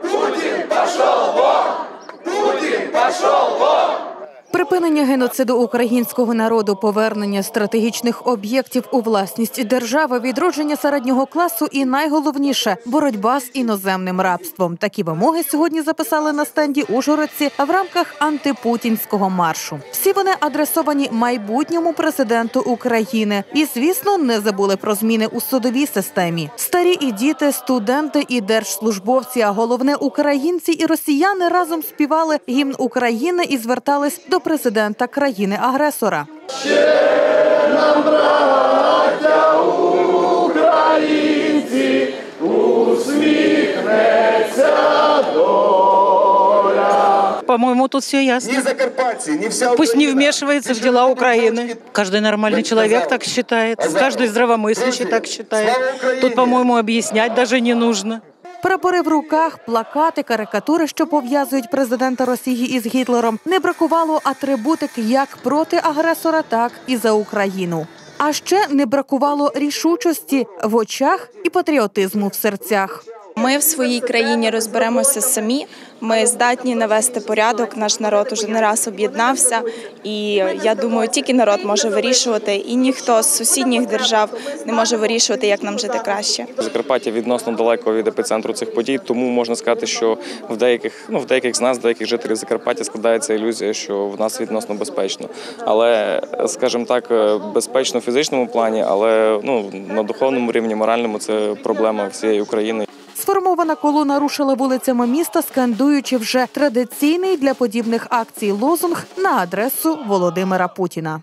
Путин пошел вон! Путин пошел! Припинення геноциду українського народу, повернення стратегічних об'єктів у власність держави, відродження середнього класу і найголовніше боротьба з іноземним рабством. Такі вимоги сьогодні записали на стенді Ужгородці в рамках антипутінського маршу. Всі вони адресовані майбутньому президенту України і, звісно, не забули про зміни у судовій системі. Старі і діти, студенти і держслужбовці, а головне українці і росіяни разом співали гімн України і звертались до президента країни-агресора. По-моему, тут все ясно. Ні закарпатці, ні вся Пусть не Україна. вмешивается в дела Украины. Каждый нормальный человек так считает. Каждый здравомыслящий так считает. Тут, по-моему, объяснять даже не нужно. Прапори в руках, плакати, карикатури, що пов'язують президента Росії із Гітлером, не бракувало атрибутик як проти агресора, так і за Україну. А ще не бракувало рішучості в очах і патріотизму в серцях. Ми в своїй країні розберемося самі. Ми здатні навести порядок. Наш народ уже не раз об'єднався, і я думаю, тільки народ може вирішувати, і ніхто з сусідніх держав не може вирішувати, як нам жити краще. Закарпаття відносно далеко від епіцентру цих подій, тому можна сказати, що в деяких ну в деяких з нас, деяких жителів Закарпаття, складається ілюзія, що в нас відносно безпечно. Але, скажімо так, е, безпечно в фізичному плані, але ну на духовному рівні, моральному це проблема всієї України. Сформована колона рушила вулицями міста, скандуючи вже традиційний для подібних акцій лозунг на адресу Володимира Путіна.